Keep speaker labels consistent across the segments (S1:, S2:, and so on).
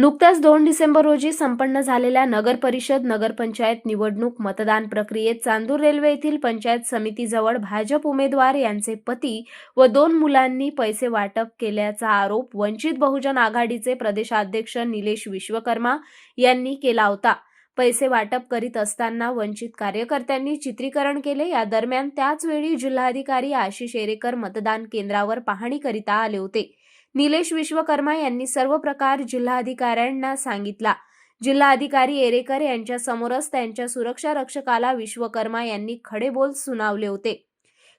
S1: नुकत्याच दोन डिसेंबर रोजी संपन्न झालेल्या नगर परिषद नगरपंचायत निवडणूक मतदान प्रक्रियेत चांदूर रेल्वे येथील पंचायत समितीजवळ भाजप उमेदवार यांचे पती व दोन मुलांनी पैसे वाटप केल्याचा आरोप वंचित बहुजन आघाडीचे प्रदेशाध्यक्ष निलेश विश्वकर्मा यांनी केला होता. पैसे वाटप करीत असताना वंचित कार्यकर्त्यांनी चित्रीकरण केले. या दरम्यान त्याचवेळी जिल्हाधिकारी आशिष एरेकर मतदान केंद्रावर पाहणी करीता आले होते. निलेश विश्वकर्मा यांनी सर्व प्रकार जिल्हाधिकाऱ्यांना सांगितला. जिल्हाधिकारी एरेकर यांच्या समोरच त्यांच्या सुरक्षा रक्षकाला विश्वकर्मा यांनी खडे बोल सुनावले होते.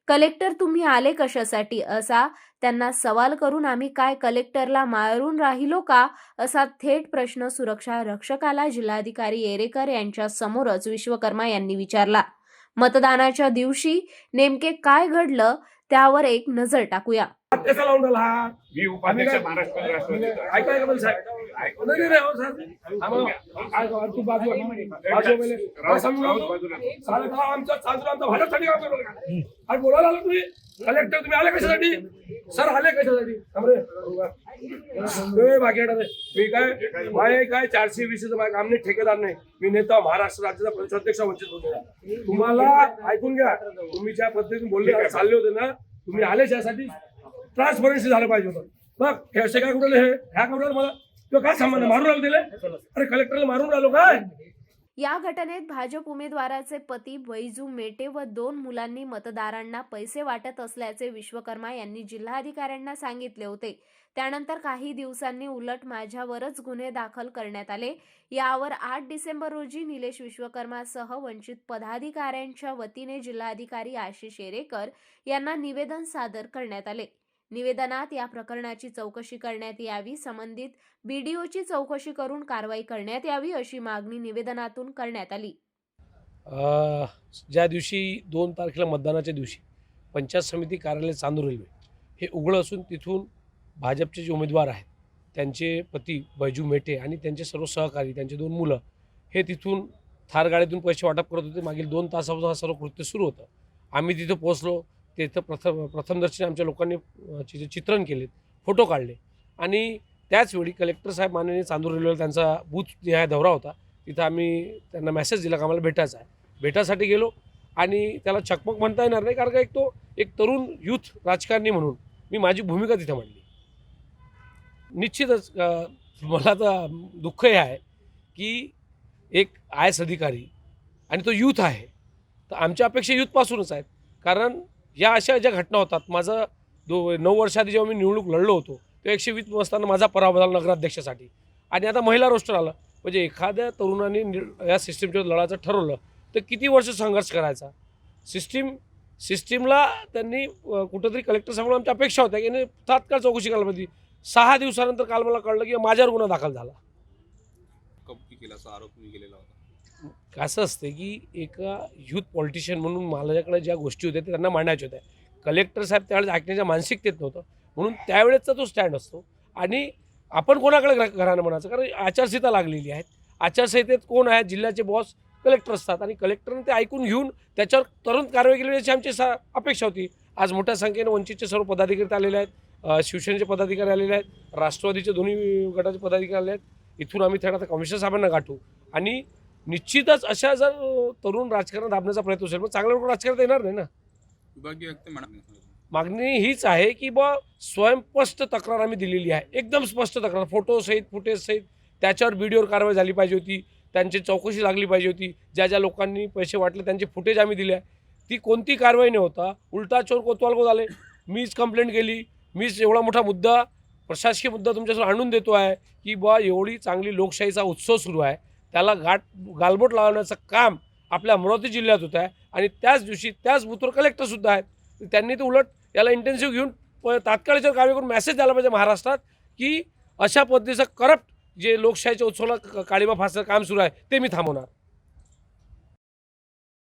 S1: कलेक्टर तुम्ही आले कशासाठी? असा त्यांना सवाल करून आम्ही काय कलेक्टरला मारून राहिलो का? असा थेट प्रश्न सुरक्षा रक्षकाला जिल्हाधिकारी एरेकर यांच्या समोरच विश्वकर्मा यांनी विचारला. मतदानाच्या दिवशी नेमके काय घडलं? त्यावर एक नजर टाकूया.
S2: कसा लावून राहिला हा
S3: मी उपाध्यक्ष महाराष्ट्र राष्ट्रवादीचा
S2: ऐका ऐका मला साहेब नाही नाही, नाही, हो, साहेब. आम्हाला- ऐका, तू बाजू बाजू पहिले. मला सांगू
S3: राऊत
S2: नको.
S3: बाजूला.
S2: साले गाव आमचं चांदूर आमचं भाजपसाठी काम करू नका. आणि बोलायला आलो तुम्ही कलेक्टर तुम्ही आले कशासाठी सर आले कशासाठी थांब रे. ए, बाकी हटा रे. मी काय माझे काय चारशे वीस काम नाही ठेकेदार नाही मी नेता महाराष्ट्र राज्याचा प्रदेशाध्यक्ष वंचित बहुजन. तुम्हाला ऐकून घ्या तुम्ही ज्या पद्धतीने बोलले चालले होते ना तुम्ही आले त्यासाठी ट्रान्सपरन्सी झालं पाहिजे होतं. बघ हे असे काय कुठले हे? ह्या कुठलं मला? किंवा काय संबंध? मारून राहिलो दिले? अरे कलेक्टरला मारून राहिलो काय?
S1: या घटनेत भाजप उमेदवाराचे पती बैजू मेटे व दोन मुलांनी मतदारांना पैसे वाटत असल्याचे विश्वकर्मा यांनी जिल्हाधिकाऱ्यांना सांगितले होते. त्यानंतर काही दिवसांनी उलट माझ्यावरच गुन्हे दाखल करण्यात आले. यावर आठ डिसेंबर रोजी निलेश विश्वकर्मासह वंचित पदाधिकाऱ्यांच्या वतीने जिल्हाधिकारी आशिष शेरेकर यांना निवेदन सादर करण्यात आले. निवेदनात या प्रकरणाची चौकशी करण्यात यावी संबंधित बीडीओची चौकशी करून कारवाई करण्यात यावी अशी मागणी निवेदनातून करण्यात आली.
S4: ज्या दिवशी दोन तारखेला मतदानाच्या दिवशी पंचायत समिती कार्यालय चांदूर रेल्वे हे उघडं असून तिथून भाजपचे जे उमेदवार आहेत त्यांचे पती बैजू मेटे आणि त्यांचे सर्व सहकारी त्यांचे दोन मुलं हे तिथून थार गाडीतून पैसे वाटप करत होते. मागील दोन तासापासून हा सर्व कृत्य सुरू होतं. आम्ही तिथं पोहोचलो तिथं प्रथम प्रथमदर्शनी आमच्या लोकांनी चित्र चित्रण केले फोटो काढले. आणि त्याचवेळी कलेक्टर साहेब माननीय चांदूर रेल्वेला त्यांचा बूथ निहाय दौरा होता. तिथं आम्ही त्यांना मेसेज दिला का आम्हाला भेटायचं आहे. भेटासाठी गेलो आणि त्याला चकमक म्हणता येणार नाही कारण का एक तो एक तरुण युथ राजकारणी म्हणून मी माझी भूमिका तिथं मांडली. निश्चितच मला तर दुःख हे आहे की एक आय एस अधिकारी आणि तो यूथ आहे. तर आमच्या अपेक्षा यूथपासूनच आहेत. कारण या अशा ज्या घटना होतात माझं दो नऊ वर्षाआधी जेव्हा मी निवडणूक लढलो होतो तेव्हा एकशे वीस असताना माझा पराभव झाला नगराध्यक्षासाठी. आणि आता महिला रोस्टर आलं. म्हणजे एखाद्या तरुणाने या सिस्टीमच्या लढायचं ठरवलं तर किती वर्ष संघर्ष करायचा? सिस्टीम सिस्टीमला त्यांनी कुठंतरी कलेक्टर समोर आमच्या अपेक्षा होत्या की तात्काळ चौकशी करायला पाहिजे. सहा दिवसानंतर काल मला कळलं की माझ्यावर गुन्हा दाखल झाला.
S5: कबुली केल्याचा आरोप मी केलेला होता.
S4: कसं असते की एका युथ पॉलिटिशियन म्हणून माझ्याकडे ज्या गोष्टी होत्या त्या त्यांना मांडायच्या होत्या. कलेक्टर साहेब त्यावेळेस ऐकण्याच्या मानसिकतेत नव्हतं. म्हणून त्यावेळेसचा तो स्टँड असतो. आणि आपण कोणाकडे घरा- घरानं म्हणायचं? कारण आचारसंहिता लागलेली आहे. आचारसंहितेत कोण आहे? जिल्ह्याचे बॉस कलेक्टर असतात. आणि कलेक्टरने ते ऐकून घेऊन त्याच्यावर तरुण कारवाई केली याची आमची सा अपेक्षा होती. आज मोठ्या संख्येने वंचितचे सर्व पदाधिकारी आलेले आहेत. शिवसेनेचे पदाधिकारी आलेले आहेत. राष्ट्रवादीचे दोन्ही गटाचे पदाधिकारी आले आहेत. इथून आम्ही थेट आता कमिशनर साहेबांना गाठू. आणि निश्चितच अशा जर तरुण राजकारण दाबण्याचा प्रयत्न असेल मग चांगलं लोक राजकारण येणार नाही ना?
S5: विभागीय
S4: मागणी हीच आहे की बा स्वयंस्पष्ट तक्रार आम्ही दिलेली आहे. एकदम स्पष्ट तक्रार. फोटोसहित फुटेजसहित त्याच्यावर व्हिडिओवर कारवाई झाली पाहिजे होती. त्यांची चौकशी लागली पाहिजे होती. ज्या ज्या लोकांनी पैसे वाटले त्यांचे फुटेज आम्ही दिले आहे. ती कोणती कारवाई नाही होता उलटा चोर कोतवाल को झाले. मीच कंप्लेंट केली. मीच एवढा मोठा मुद्दा प्रशासकीय मुद्दा तुमच्यासमोर आणून देतो आहे की बा एवढी चांगली लोकशाहीचा उत्सव सुरू आहे. त्याला गाठ गालबोट लावण्याचं काम आपल्या अमरावती जिल्ह्यात होतं आहे आणि त्याच दिवशी त्याच बुथवर कलेक्टरसुद्धा आहेत. त्यांनी तर उलट याला इंटेन्सिव्ह घेऊन तात्काळच्या तात्काळ करून मेसेज द्यायला पाहिजे महाराष्ट्रात की अशा पद्धतीचं करप्ट जे लोकशाहीच्या उत्सवाला काळीबा फासचं काम सुरू आहे ते मी थांबवणार.